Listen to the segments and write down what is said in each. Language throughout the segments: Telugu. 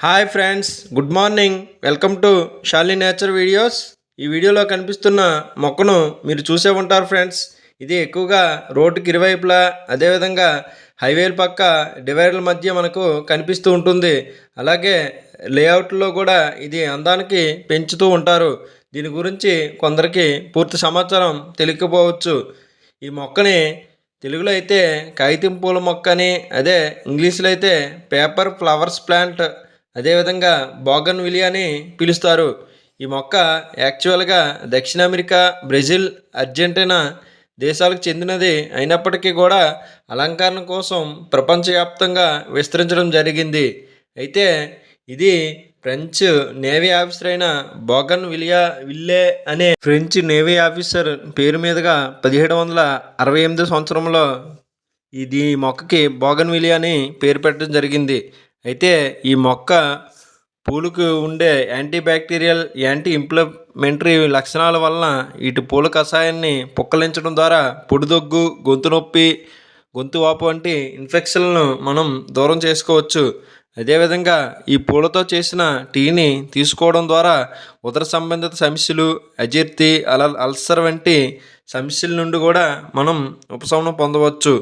Hi friends good morning welcome to Shali nature videos ఈ వీడియోలో కనిపిస్తున్న మొక్కను మీరు చూసే ఉంటారు ఫ్రెండ్స్ ఇది ఎక్కువగా రోడ్డుకి ఇరువైపులా అదేవిధంగా హైవేల పక్క డివైడర్ల మధ్య మనకు కనిపిస్తూ ఉంటుంది. అలాగే లేఅవుట్లో కూడా ఇది అందానికి పెంచుతూ ఉంటారు. దీని గురించి కొందరికి పూర్తి సమాచారం తెలియకపోవచ్చు. ఈ మొక్కని తెలుగులో అయితే కాగితం పూల మొక్క అని అదే ఇంగ్లీష్లో అయితే పేపర్ ఫ్లవర్స్ ప్లాంట్ అదేవిధంగా బోగన్ విలియా అని పిలుస్తారు. ఈ మొక్క యాక్చువల్గా దక్షిణ అమెరికా బ్రెజిల్ అర్జెంటీనా దేశాలకు చెందినది అయినప్పటికీ కూడా అలంకరణ కోసం ప్రపంచవ్యాప్తంగా విస్తరించడం జరిగింది. అయితే ఇది ఫ్రెంచ్ నేవీ ఆఫీసర్ అయిన బోగన్ విలియా విల్లే అనే ఫ్రెంచ్ నేవీ ఆఫీసర్ పేరు మీదుగా పదిహేడు వందల అరవై ఎనిమిది సంవత్సరంలో ఇది మొక్కకి బోగన్ విలియా అని పేరు పెట్టడం జరిగింది. అయితే ఈ మొక్క పూలకు ఉండే యాంటీ బ్యాక్టీరియల్ యాంటీ ఇంప్లిమెంటరీ లక్షణాల వలన వీటి పూల కషాయాన్ని పుక్కలించడం ద్వారా పొడిదొగ్గు గొంతు నొప్పి గొంతు వాపు వంటి ఇన్ఫెక్షన్లను మనం దూరం చేసుకోవచ్చు. అదేవిధంగా ఈ పూలతో చేసిన టీని తీసుకోవడం ద్వారా ఉదర సంబంధిత సమస్యలు అజీర్తి అల అల్సర్ వంటి సమస్యల నుండి కూడా మనం ఉపశమనం పొందవచ్చు.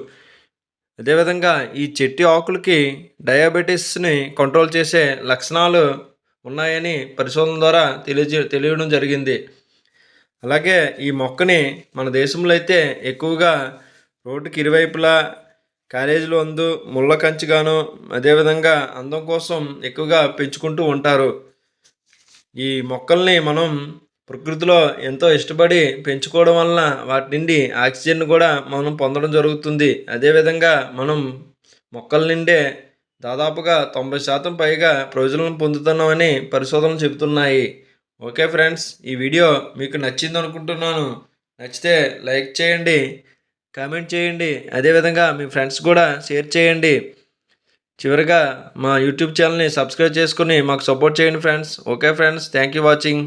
అదేవిధంగా ఈ చెట్టు ఆకులకి డయాబెటీస్ని కంట్రోల్ చేసే లక్షణాలు ఉన్నాయని పరిశోధన ద్వారా తెలియజే తెలియడం జరిగింది. అలాగే ఈ మొక్కని మన దేశంలో అయితే ఎక్కువగా రోడ్డుకి ఇరువైపులా కాలేజీలో అందు ముళ్ళ కంచిగాను అదేవిధంగా అందం కోసం ఎక్కువగా పెంచుకుంటూ ఉంటారు. ఈ మొక్కల్ని మనం ప్రకృతిలో ఎంతో ఇష్టపడి పెంచుకోవడం వలన వాటి నుండి ఆక్సిజన్ కూడా మనం పొందడం జరుగుతుంది. అదేవిధంగా మనం మొక్కల నుండే దాదాపుగా తొంభై శాతం పైగా ప్రయోజనం పొందుతున్నామని పరిశోధనలు చెబుతున్నాయి. ఓకే ఫ్రెండ్స్ ఈ వీడియో మీకు నచ్చింది అనుకుంటున్నాను. నచ్చితే లైక్ చేయండి కామెంట్ చేయండి అదేవిధంగా మీ ఫ్రెండ్స్ కూడా షేర్ చేయండి. చివరిగా మా యూట్యూబ్ ఛానల్ని సబ్స్క్రైబ్ చేసుకుని మాకు సపోర్ట్ చేయండి friends. Okay friends thank you watching.